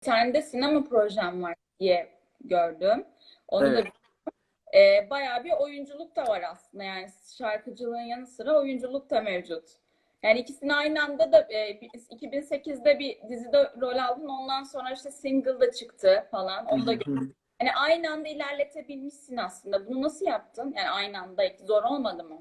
tane de sinema projem var diye gördüm. Onu Evet. da e, bayağı bir oyunculuk da var aslında. Yani şarkıcılığın yanı sıra oyunculuk da mevcut. Yani ikisini aynı anda da e, 2008'de bir dizide rol aldın. Ondan sonra işte single da çıktı falan. Onu da yani aynı anda ilerletebilmişsin aslında. Bunu nasıl yaptın? Yani aynı anda zor olmadı mı?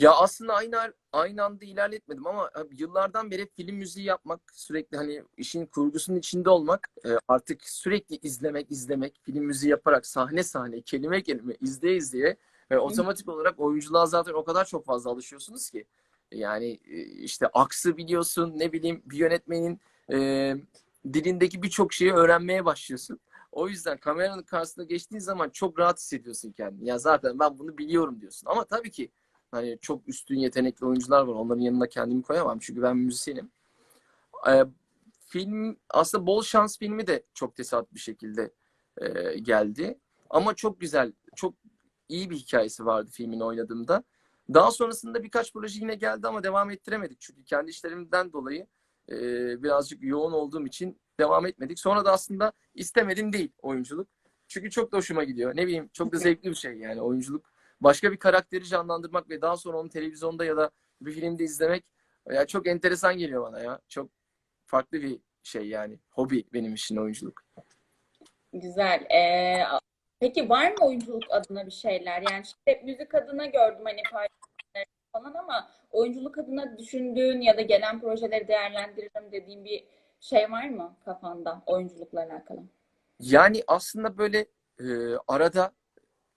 Ya aslında aynı aynı anda ilerletmedim ama yıllardan beri film müziği yapmak, sürekli hani işin kurgusunun içinde olmak, e, artık sürekli izlemek, izlemek, film müziği yaparak sahne sahne, kelime kelime, izleye izleye ve otomatik olarak oyunculuğa zaten o kadar çok fazla alışıyorsunuz ki. Yani e, işte aksı biliyorsun, ne bileyim bir yönetmenin e, dilindeki birçok şeyi öğrenmeye başlıyorsun. O yüzden kameranın karşısına geçtiğin zaman çok rahat hissediyorsun kendini. Ya zaten ben bunu biliyorum diyorsun. Ama tabii ki Hani çok üstün yetenekli oyuncular var. Onların yanına kendimi koyamam. Çünkü ben müzisyenim. Ee, film aslında Bol Şans filmi de çok tesadüf bir şekilde e, geldi. Ama çok güzel, çok iyi bir hikayesi vardı filmin oynadığımda. Daha sonrasında birkaç proje yine geldi ama devam ettiremedik. Çünkü kendi işlerimden dolayı e, birazcık yoğun olduğum için devam etmedik. Sonra da aslında istemedim değil oyunculuk. Çünkü çok da hoşuma gidiyor. Ne bileyim çok da zevkli bir şey yani oyunculuk başka bir karakteri canlandırmak ve daha sonra onu televizyonda ya da bir filmde izlemek ya çok enteresan geliyor bana ya. Çok farklı bir şey yani. Hobi benim için oyunculuk. Güzel. Ee, peki var mı oyunculuk adına bir şeyler? Yani işte müzik adına gördüm hani paylaşımları falan ama oyunculuk adına düşündüğün ya da gelen projeleri değerlendiririm dediğin bir şey var mı kafanda oyunculukla alakalı? Yani aslında böyle e, arada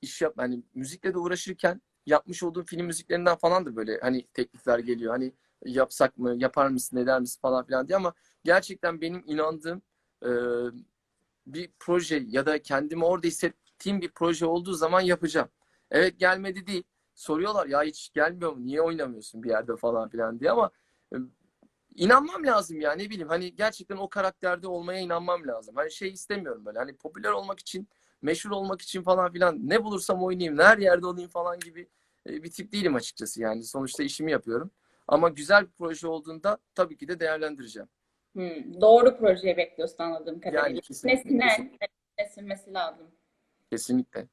iş yap hani müzikle de uğraşırken yapmış olduğum film müziklerinden falan da böyle hani teklifler geliyor. Hani yapsak mı, yapar mısın, eder misin falan filan diye ama gerçekten benim inandığım e, bir proje ya da kendimi orada hissettiğim bir proje olduğu zaman yapacağım. Evet gelmedi değil. Soruyorlar ya hiç gelmiyor mu? Niye oynamıyorsun bir yerde falan filan diye ama e, inanmam lazım ya ne bileyim hani gerçekten o karakterde olmaya inanmam lazım. Hani şey istemiyorum böyle hani popüler olmak için meşhur olmak için falan filan ne bulursam oynayayım, her yerde olayım falan gibi e, bir tip değilim açıkçası yani. Sonuçta işimi yapıyorum. Ama güzel bir proje olduğunda tabii ki de değerlendireceğim. Hmm, doğru projeyi bekliyorsun anladığım kadarıyla. Yani kesinlikle. Nesinen, nesilmesi lazım. Kesinlikle.